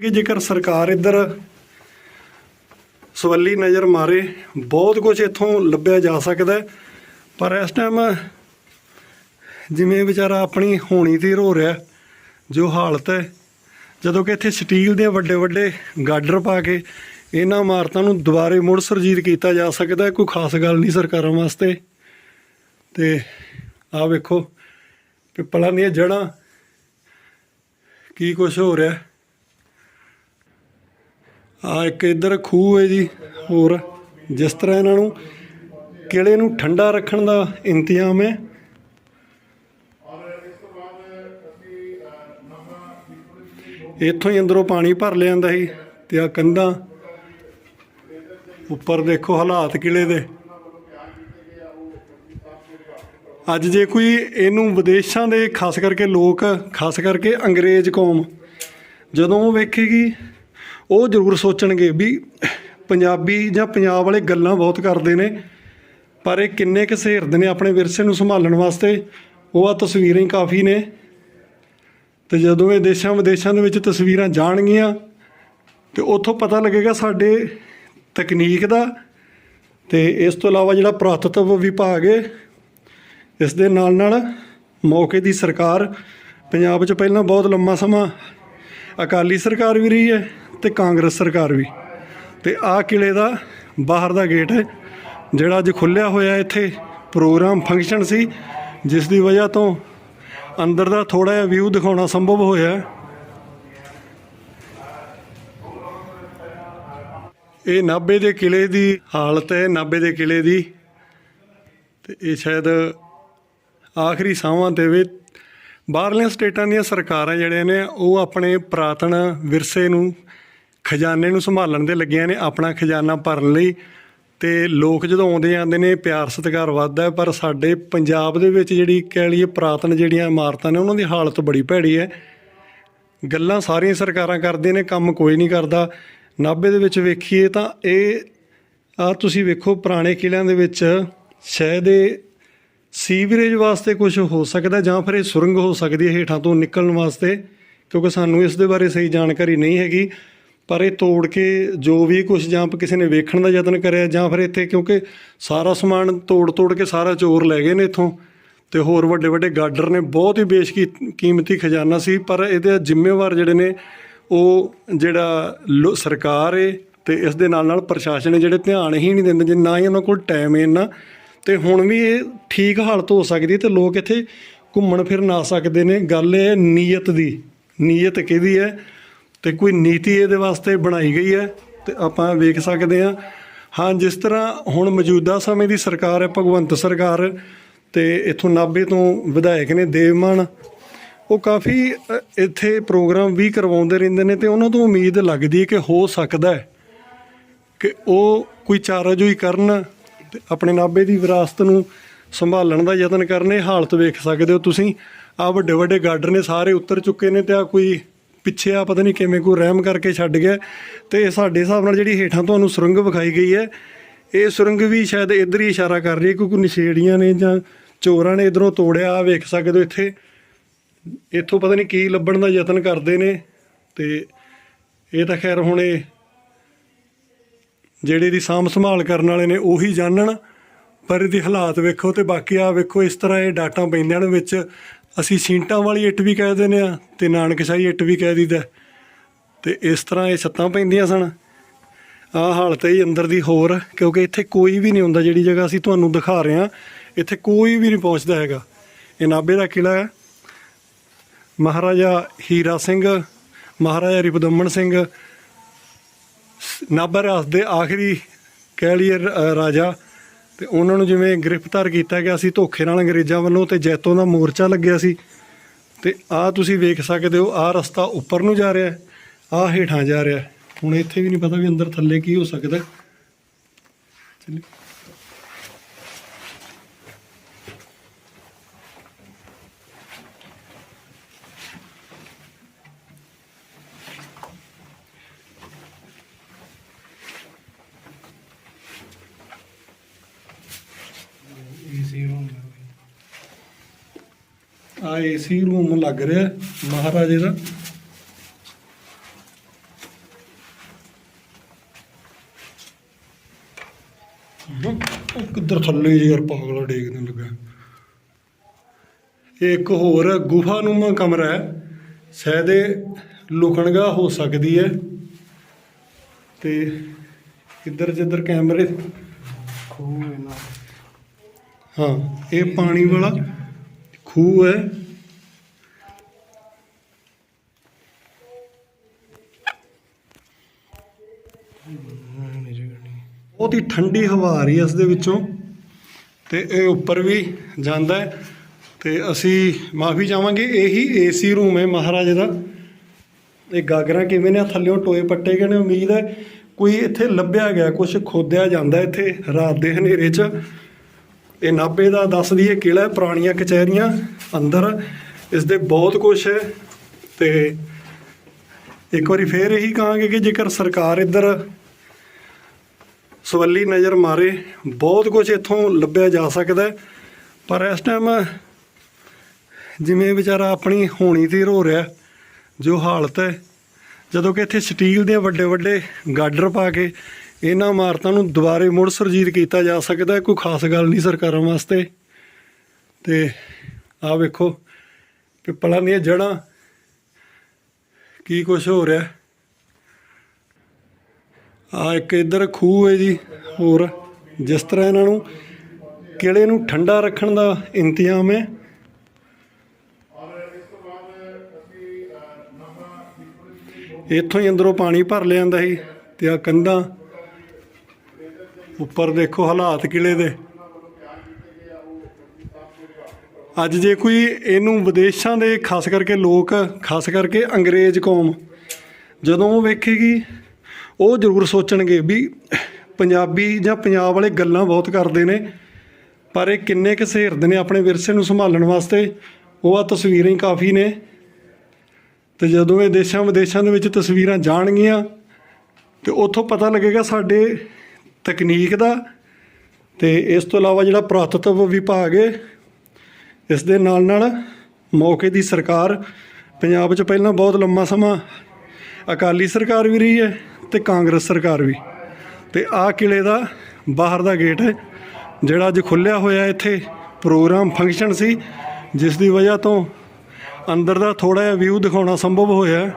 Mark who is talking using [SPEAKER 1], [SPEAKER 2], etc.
[SPEAKER 1] ਕਿ ਜੇਕਰ ਸਰਕਾਰ ਇੱਧਰ ਸਵੱਲੀ ਨਜ਼ਰ ਮਾਰੇ, ਬਹੁਤ ਕੁਝ ਇੱਥੋਂ ਲੱਭਿਆ ਜਾ ਸਕਦਾ ਪਰ ਇਸ ਟਾਈਮ ਜਿਵੇਂ ਵਿਚਾਰਾ ਆਪਣੀ ਹੋਣੀ ਤੇ ਰੋ ਰਿਹਾ, ਜੋ ਹਾਲਤ ਹੈ, ਜਦੋਂ ਕਿ ਇੱਥੇ ਸਟੀਲ ਦੇ ਵੱਡੇ ਵੱਡੇ ਗਾਡਰ ਪਾ ਕੇ ਇਹਨਾਂ ਇਮਾਰਤਾਂ ਨੂੰ ਦੁਬਾਰੇ ਮੁੜ ਸੁਰਜੀਤ ਕੀਤਾ ਜਾ ਸਕਦਾ ਹੈ। ਕੋਈ ਖਾਸ ਗੱਲ ਨਹੀਂ ਸਰਕਾਰਾਂ ਵਾਸਤੇ ਤੇ ਆਹ ਵੇਖੋ ਪਿੱਪਲਾਂ ਦੀਆਂ ਜੜ੍ਹਾਂ ਕੀ ਕੁਝ ਹੋ ਰਿਹਾ ਆ ਇੱਕ ਇੱਧਰ ਖੂਹ ਹੈ ਜੀ, ਹੋਰ, ਜਿਸ ਤਰ੍ਹਾਂ ਇਹਨਾਂ ਨੂੰ ਕਿਲੇ ਨੂੰ ਠੰਡਾ ਰੱਖਣ ਦਾ ਇੰਤਜ਼ਾਮ ਹੈ। ਇੱਥੋਂ ਹੀ ਅੰਦਰੋਂ ਪਾਣੀ ਭਰ ਲਿਆਂਦਾ ਸੀ ਤੇ ਆ ਕੰਧਾਂ ਉੱਪਰ ਦੇਖੋ ਹਾਲਾਤ ਕਿਲੇ ਦੇ। ਅੱਜ ਜੇ ਕੋਈ ਇਹਨੂੰ ਵਿਦੇਸ਼ਾਂ ਦੇ, ਖਾਸ ਕਰਕੇ ਲੋਕ, ਖਾਸ ਕਰਕੇ ਅੰਗਰੇਜ਼ ਕੌਮ, ਜਦੋਂ ਉਹ ਵੇਖੇਗੀ ਉਹ ਜ਼ਰੂਰ ਸੋਚਣਗੇ ਵੀ ਪੰਜਾਬੀ ਜਾਂ ਪੰਜਾਬ ਵਾਲੇ ਗੱਲਾਂ ਬਹੁਤ ਕਰਦੇ ਨੇ, ਪਰ ਇਹ ਕਿੰਨੇ ਕੁ ਸਹਿਰਦ ਨੇ ਆਪਣੇ ਵਿਰਸੇ ਨੂੰ ਸੰਭਾਲਣ ਵਾਸਤੇ, ਉਹ ਆ ਤਸਵੀਰਾਂ ਹੀ ਕਾਫੀ ਨੇ। ਤੇ ਜਦੋਂ ਇਹ ਦੇਸ਼ਾਂ ਵਿਦੇਸ਼ਾਂ ਦੇ ਵਿੱਚ ਤਸਵੀਰਾਂ ਜਾਣਗੀਆਂ, ਤੇ ਉੱਥੋਂ ਪਤਾ ਲੱਗੇਗਾ ਸਾਡੇ ਤਕਨੀਕ ਦਾ। ਤੇ ਇਸ ਤੋਂ ਇਲਾਵਾ ਜਿਹੜਾ ਪੁਰਾਤਤਵ ਵਿਭਾਗ ਹੈ ਇਸ ਦੇ ਨਾਲ ਨਾਲ ਮੌਕੇ ਦੀ ਸਰਕਾਰ ਪੰਜਾਬ 'ਚ ਪਹਿਲਾਂ ਬਹੁਤ ਲੰਮਾ ਸਮਾਂ ਅਕਾਲੀ ਸਰਕਾਰ ਵੀ ਰਹੀ ਹੈ ਤੇ ਕਾਂਗਰਸ ਸਰਕਾਰ ਵੀ। ਤੇ ਆਹ ਕਿਲੇ ਦਾ ਬਾਹਰ ਦਾ ਗੇਟ ਹੈ, ਜਿਹੜਾ ਅੱਜ ਖੁੱਲਿਆ ਹੋਇਆ ਇੱਥੇ। ਪ੍ਰੋਗਰਾਮ ਫੰਕਸ਼ਨ ਸੀ, ਜਿਸ ਦੀ ਵਜ੍ਹਾ ਤੋਂ ਅੰਦਰ ਦਾ ਥੋੜਾ ਜਿਹਾ ਵਿਊ ਦਿਖਾਉਣਾ ਸੰਭਵ ਹੋਇਆ। ਇਹ ਨਾਭੇ ਦੇ ਕਿਲੇ ਦੀ ਹਾਲਤ ਹੈ, ਨਾਭੇ ਦੇ ਕਿਲੇ ਦੀ। ਤੇ ਇਹ ਸ਼ਾਇਦ ਆਖਰੀ ਸਾਹਾਂ ਤੇ ਵੀ ਬਾਹਰਲੀਆਂ ਸਟੇਟਾਂ ਦੀਆਂ ਸਰਕਾਰਾਂ ਜਿਹੜੀਆਂ ਨੇ, ਉਹ ਆਪਣੇ ਪ੍ਰਾਤਨ ਵਿਰਸੇ ਨੂੰ, ਖਜ਼ਾਨੇ ਨੂੰ ਸੰਭਾਲਣ ਦੇ ਲੱਗੀਆਂ ਨੇ, ਆਪਣਾ ਖਜ਼ਾਨਾ ਭਰਨ ਲਈ। ਤੇ ਲੋਕ ਜਦੋਂ ਆਉਂਦੇ ਜਾਂਦੇ ਨੇ, ਪਿਆਰ ਸਤਿਕਾਰ ਵੱਧਦਾ ਹੈ, ਪਰ ਸਾਡੇ ਪੰਜਾਬ ਦੇ ਵਿੱਚ ਜਿਹੜੀ ਕਹਿ ਲਈਏ ਪ੍ਰਾਤਨ ਜਿਹੜੀਆਂ ਇਮਾਰਤਾਂ ਨੇ, ਉਹਨਾਂ ਦੀ ਹਾਲਤ ਬੜੀ ਭੈੜੀ ਹੈ। ਗੱਲਾਂ ਸਾਰੀਆਂ ਸਰਕਾਰਾਂ ਕਰਦੀਆਂ ਨੇ, ਕੰਮ ਕੋਈ ਨਹੀਂ ਕਰਦਾ। ਨਾਭੇ ਦੇ ਵਿੱਚ ਵੇਖੀਏ ਤਾਂ ਇਹ ਆ ਤੁਸੀਂ ਵੇਖੋ ਪੁਰਾਣੇ ਕਿਲਿਆਂ ਦੇ ਵਿੱਚ, ਸ਼ਹਿ ਦੇ ਸੀਵਰੇਜ ਵਾਸਤੇ ਕੁਝ ਹੋ ਸਕਦਾ ਜਾਂ ਫਿਰ ਇਹ ਸੁਰੰਗ ਹੋ ਸਕਦੀ ਹੈ ਹੇਠਾਂ ਤੋਂ ਨਿਕਲਣ ਵਾਸਤੇ, ਕਿਉਂਕਿ ਸਾਨੂੰ ਇਸ ਦੇ ਬਾਰੇ ਸਹੀ ਜਾਣਕਾਰੀ ਨਹੀਂ ਹੈਗੀ। ਪਰ ਇਹ ਤੋੜ ਕੇ ਜੋ ਵੀ ਕੁਝ ਜਾਂ ਕਿਸੇ ਨੇ ਵੇਖਣ ਦਾ ਯਤਨ ਕਰਿਆ ਜਾਂ ਫਿਰ ਇੱਥੇ ਕਿਉਂਕਿ ਸਾਰਾ ਸਮਾਨ ਤੋੜ ਤੋੜ ਕੇ ਸਾਰਾ ਚੋਰ ਲੈ ਗਏ ਨੇ ਇੱਥੋਂ। ਤੇ ਹੋਰ ਵੱਡੇ ਵੱਡੇ ਗਾਰਡਰ ਨੇ ਬਹੁਤ ਹੀ ਬੇਸ਼ਕੀ ਕੀਮਤੀ ਖਜ਼ਾਨਾ ਸੀ, ਪਰ ਇਹਦੇ ਜ਼ਿੰਮੇਵਾਰ ਜਿਹੜੇ ਨੇ ਉਹ ਜਿਹੜਾ ਲੋ- ਸਰਕਾਰ ਏ ਤੇ ਇਸ ਦੇ ਨਾਲ ਨਾਲ ਪ੍ਰਸ਼ਾਸਨ ਜਿਹੜੇ ਧਿਆਨ ਹੀ ਨਹੀਂ ਦਿੰਦੇ, ਜੇ ਨਾ ਹੀ ਉਹਨਾਂ ਕੋਲ ਟਾਈਮ ਹੈ ਇੰਨਾ ਤੇ ਹੁਣ ਵੀ ਇਹ ਠੀਕ ਹਾਲਤ ਹੋ ਸਕਦੀ ਤੇ ਲੋਕ ਇੱਥੇ ਘੁੰਮਣ ਫਿਰਨ ਆ ਸਕਦੇ ਨੇ। ਗੱਲ ਇਹ ਹੈ ਨੀਅਤ ਦੀ। ਨੀਅਤ ਕਿਹਦੀ ਹੈ? ਤੇ ਕੋਈ ਨੀਤੀ ਇਹਦੇ ਵਾਸਤੇ ਬਣਾਈ ਗਈ ਹੈ ਤੇ ਆਪਾਂ ਵੇਖ ਸਕਦੇ ਹਾਂ। ਹਾਂ, ਜਿਸ ਤਰ੍ਹਾਂ ਹੁਣ ਮੌਜੂਦਾ ਸਮੇਂ ਦੀ ਸਰਕਾਰ ਹੈ, ਭਗਵੰਤ ਸਰਕਾਰ, ਤੇ ਇਥੋਂ ਨਾਭੇ ਤੋਂ ਵਿਧਾਇਕ ਨੇ ਦੇਵਮਾਨ ਉਹ ਕਾਫੀ ਇੱਥੇ ਪ੍ਰੋਗਰਾਮ ਵੀ ਕਰਵਾਉਂਦੇ ਰਹਿੰਦੇ ਨੇ ਤੇ ਉਹਨਾਂ ਤੋਂ ਉਮੀਦ ਲੱਗਦੀ ਹੈ ਕਿ ਹੋ ਸਕਦਾ ਹੈ ਕਿ ਉਹ ਕੋਈ ਚਾਰਾਜੋਈ ਕਰਨ ਤੇ ਆਪਣੇ ਨਾਭੇ ਦੀ ਵਿਰਾਸਤ ਨੂੰ ਸੰਭਾਲਣ ਦਾ ਯਤਨ ਕਰਨੇ ਹਾਲਤ ਵੇਖ ਸਕਦੇ ਹੋ ਤੁਸੀਂ। ਆ ਵੱਡੇ ਵੱਡੇ ਗਾਰਡਰ ਨੇ ਸਾਰੇ ਉੱਤਰ ਚੁੱਕੇ ਨੇ ਤੇ ਆ ਕੋਈ ਪਿੱਛੇ ਆ ਪਤਾ ਨਹੀਂ ਕਿਵੇਂ ਕੋਈ ਰਹਿਮ ਕਰਕੇ ਛੱਡ ਗਿਆ। ਤੇ ਸਾਡੇ ਹਿਸਾਬ ਨਾਲ ਜਿਹੜੀ ਹੇਠਾਂ ਤੁਹਾਨੂੰ ਸੁਰੰਗ ਵਿਖਾਈ ਗਈ ਹੈ, ਇਹ ਸੁਰੰਗ ਵੀ ਸ਼ਾਇਦ ਇੱਧਰ ਹੀ ਇਸ਼ਾਰਾ ਕਰ ਰਹੀ ਹੈ, ਕਿਉਂਕਿ ਨਸ਼ੇੜੀਆਂ ਨੇ ਜਾਂ ਚੋਰਾਂ ਨੇ ਇਧਰੋਂ ਤੋੜਿਆ ਆ ਵੇਖ ਸਕਦੇ ਹੋ ਇੱਥੇ। ਇੱਥੋਂ ਪਤਾ ਨਹੀਂ ਕੀ ਲੱਭਣ ਦਾ ਯਤਨ ਕਰਦੇ ਨੇ ਤੇ ਇਹ ਤਾਂ ਖੈਰ ਹੁਣ ਇਹ ਜਿਹੜੇ ਦੀ ਸਾਂਭ ਸੰਭਾਲ ਕਰਨ ਵਾਲੇ ਨੇ ਉਹੀ ਜਾਣਨ, ਪਰ ਇਹਦੀ ਹਾਲਾਤ ਵੇਖੋ ਤੇ ਬਾਕੀ ਆ ਵੇਖੋ, ਇਸ ਤਰ੍ਹਾਂ ਇਹ ਡਾਟਾ ਪੈਂਦਿਆਂ ਦੇ ਵਿੱਚ। ਅਸੀਂ ਸੀਂਟਾਂ ਵਾਲੀ ਇੱਟ ਵੀ ਕਹਿ ਦਿੰਦੇ ਆ ਤੇ ਨਾਨਕਸ਼ਾਹੀ ਇੱਟ ਵੀ ਕਹਿ ਦਿੰਦਾ ਤੇ ਇਸ ਤਰ੍ਹਾਂ ਇਹ ਛੱਤਾਂ ਪੈਂਦੀਆਂ ਸਨ। ਆਹ ਹਾਲਤ ਹੈ ਅੰਦਰ ਦੀ ਹੋਰ, ਕਿਉਂਕਿ ਇੱਥੇ ਕੋਈ ਵੀ ਨਹੀਂ ਹੁੰਦਾ ਜਿਹੜੀ ਜਗ੍ਹਾ ਅਸੀਂ ਤੁਹਾਨੂੰ ਦਿਖਾ ਰਹੇ ਹਾਂ। ਇੱਥੇ ਕੋਈ ਵੀ ਨਹੀਂ ਪਹੁੰਚਦਾ ਹੈਗਾ। ਇਹ ਨਾਭੇ ਦਾ ਕਿਲਾ ਹੈ। ਮਹਾਰਾਜਾ ਹੀਰਾ ਸਿੰਘ, ਮਹਾਰਾਜਾ ਰਿਪਦਮਨ ਸਿੰਘ ਨਾਭਾ ਰਸ ਦੇ ਆਖਰੀ ਕਹਿ ਲਈਏ ਰਾਜਾ। ਤੇ ਉਹਨਾਂ ਨੂੰ ਜਿਵੇਂ ਗ੍ਰਿਫਤਾਰ ਕੀਤਾ ਗਿਆ ਸੀ ਧੋਖੇ ਨਾਲ ਅੰਗਰੇਜ਼ਾਂ ਵੱਲੋਂ ਤੇ ਜੈਤੋਂ ਦਾ ਮੋਰਚਾ ਲੱਗਿਆ ਸੀ। ਤੇ ਆਹ ਤੁਸੀਂ ਵੇਖ ਸਕਦੇ ਹੋ, ਆਹ ਰਸਤਾ ਉੱਪਰ ਨੂੰ ਜਾ ਰਿਹਾ ਹੈ, ਆਹ ਹੇਠਾਂ ਜਾ ਰਿਹਾ ਹੁਣ ਇੱਥੇ ਵੀ ਨਹੀਂ ਪਤਾ ਵੀ ਅੰਦਰ ਥੱਲੇ ਕੀ ਹੋ ਸਕਦਾ। ਹੈ। ਆ ਏਸੀ ਰੂਮ ਲੱਗ ਰਿਹਾ ਮਹਾਰਾਜੇ ਦਾ। ਕਿੱਧਰ ਥੱਲੇ ਯਾਰ ਪਾਗਲਾ ਡੇਗਣ ਲੱਗਾ। ਇੱਕ ਹੋਰ ਗੁਫਾ ਨੂਮਾ ਕਮਰਾ ਹੈ ਸ਼ਾਇਦ ਲੁਕਣਗਾ ਹੋ ਸਕਦੀ ਹੈ। ਤੇ ਕਿੱਧਰ ਜਿੱਧਰ ਕੈਮਰੇ
[SPEAKER 2] ਖੋਏ ਨਾ।
[SPEAKER 1] ਹਾਂ ਇਹ ਪਾਣੀ ਵਾਲਾ। ਖੂਹ ਹੈ ਬਹੁਤ ਹੀ ਠੰਡੀ ਹਵਾ ਆ ਰਹੀ ਹੈ ਇਸ ਦੇ ਵਿੱਚੋਂ ਤੇ ਇਹ ਉੱਪਰ ਵੀ ਜਾਂਦਾ ਹੈ। ਤੇ ਅਸੀਂ ਮਾਫੀ ਚਾਹਾਂਗੇ, ਇਹੀ ਏਸੀ ਰੂਮ ਹੈ ਮਹਾਰਾਜੇ ਦਾ। ਇਹ ਗਾਗਰਾਂ ਕਿਵੇਂ ਨੇ, ਆਹ ਟੋਏ ਪੱਟੇ ਗਏ ਨੇ, ਉਮੀਦ ਹੈ ਕੋਈ ਇੱਥੇ ਲੱਭਿਆ ਗਿਆ ਕੁਝ ਖੋਦਿਆ ਜਾਂਦਾ ਇੱਥੇ ਰਾਤ ਦੇ ਹਨੇਰੇ 'ਚ। ਇਹ ਨਾਭੇ ਦਾ ਦੱਸ ਦਈਏ ਕਿਲ੍ਹਾ ਹੈ, ਪੁਰਾਣੀਆਂ ਕਚਹਿਰੀਆਂ ਅੰਦਰ। ਇਸ ਦੇ ਬਹੁਤ ਕੁਝ ਹੈ ਤੇ ਇੱਕ ਵਾਰੀ ਫੇਰ ਇਹੀ ਕਹਾਂਗੇ ਕਿ ਜੇਕਰ ਸਰਕਾਰ ਇੱਧਰ ਸਵੱਲੀ ਨਜ਼ਰ ਮਾਰੇ, ਬਹੁਤ ਕੁਝ ਇੱਥੋਂ ਲੱਭਿਆ ਜਾ ਸਕਦਾ ਪਰ ਇਸ ਟਾਈਮ ਜਿਵੇਂ ਵਿਚਾਰਾ ਆਪਣੀ ਹੋਣੀ ਤੇ ਰੋ ਰਿਹਾ, ਜੋ ਹਾਲਤ ਹੈ, ਜਦੋਂ ਕਿ ਇੱਥੇ ਸਟੀਲ ਦੇ ਵੱਡੇ ਵੱਡੇ ਗਾਡਰ ਪਾ ਕੇ ਇਹਨਾਂ ਇਮਾਰਤਾਂ ਨੂੰ ਦੁਬਾਰੇ ਮੁੜ ਸੁਰਜੀਤ ਕੀਤਾ ਜਾ ਸਕਦਾ ਹੈ, ਕੋਈ ਖਾਸ ਗੱਲ ਨਹੀਂ ਸਰਕਾਰਾਂ ਵਾਸਤੇ। ਤੇ ਆਹ ਵੇਖੋ, ਪਿੱਪਲਾਂ ਦੀਆਂ ਜੜ੍ਹਾਂ, ਕੀ ਕੁਝ ਹੋ ਰਿਹਾ। ਆ ਇੱਕ ਇੱਧਰ ਖੂਹ ਹੈ ਜੀ, ਹੋਰ, ਜਿਸ ਤਰ੍ਹਾਂ ਇਹਨਾਂ ਨੂੰ ਕਿਲੇ ਨੂੰ ਠੰਡਾ ਰੱਖਣ ਦਾ ਇੰਤਜ਼ਾਮ ਹੈ। ਇੱਥੋਂ ਹੀ ਅੰਦਰੋਂ ਪਾਣੀ ਭਰ ਲਿਆਂਦਾ ਸੀ ਤੇ ਆ ਕੰਧਾਂ ਉੱਪਰ ਦੇਖੋ ਹਾਲਾਤ ਕਿਲੇ ਦੇ। ਅੱਜ ਜੇ ਕੋਈ ਇਹਨੂੰ ਵਿਦੇਸ਼ਾਂ ਦੇ ਖਾਸ ਕਰਕੇ ਲੋਕ, ਖਾਸ ਕਰਕੇ ਅੰਗਰੇਜ਼ ਕੌਮ ਜਦੋਂ ਉਹ ਵੇਖੇਗੀ, ਉਹ ਜ਼ਰੂਰ ਸੋਚਣਗੇ ਵੀ ਪੰਜਾਬੀ ਜਾਂ ਪੰਜਾਬ ਵਾਲੇ ਗੱਲਾਂ ਬਹੁਤ ਕਰਦੇ ਨੇ, ਪਰ ਇਹ ਕਿੰਨੇ ਕੁ ਸਹਿਰਦ ਨੇ ਆਪਣੇ ਵਿਰਸੇ ਨੂੰ ਸੰਭਾਲਣ ਵਾਸਤੇ, ਉਹ ਆ ਤਸਵੀਰਾਂ ਹੀ ਕਾਫੀ ਨੇ। ਤੇ ਜਦੋਂ ਇਹ ਦੇਸ਼ਾਂ ਵਿਦੇਸ਼ਾਂ ਦੇ ਵਿੱਚ ਤਸਵੀਰਾਂ ਜਾਣਗੀਆਂ, ਤੇ ਉੱਥੋਂ ਪਤਾ ਲੱਗੇਗਾ ਸਾਡੇ ਤਕਨੀਕ ਦਾ ਤੇ ਇਸ ਤੋਂ ਇਲਾਵਾ ਜਿਹੜਾ ਪੁਰਾਤਤਵ ਵਿਭਾਗ ਹੈ ਇਸ ਦੇ ਨਾਲ ਨਾਲ ਮੌਕੇ ਦੀ ਸਰਕਾਰ ਪੰਜਾਬ 'ਚ ਪਹਿਲਾਂ ਬਹੁਤ ਲੰਮਾ ਸਮਾਂ ਅਕਾਲੀ ਸਰਕਾਰ ਵੀ ਰਹੀ ਹੈ ਤੇ ਕਾਂਗਰਸ ਸਰਕਾਰ ਵੀ। ਤੇ ਆਹ ਕਿਲੇ ਦਾ ਬਾਹਰ ਦਾ ਗੇਟ ਹੈ, ਜਿਹੜਾ ਅੱਜ ਖੁੱਲਿਆ ਹੋਇਆ ਇੱਥੇ, ਪ੍ਰੋਗਰਾਮ ਫੰਕਸ਼ਨ ਸੀ, ਜਿਸ ਦੀ ਵਜ੍ਹਾ ਤੋਂ ਅੰਦਰ ਦਾ ਥੋੜਾ ਜਿਹਾ ਵਿਊ ਦਿਖਾਉਣਾ ਸੰਭਵ ਹੋਇਆ।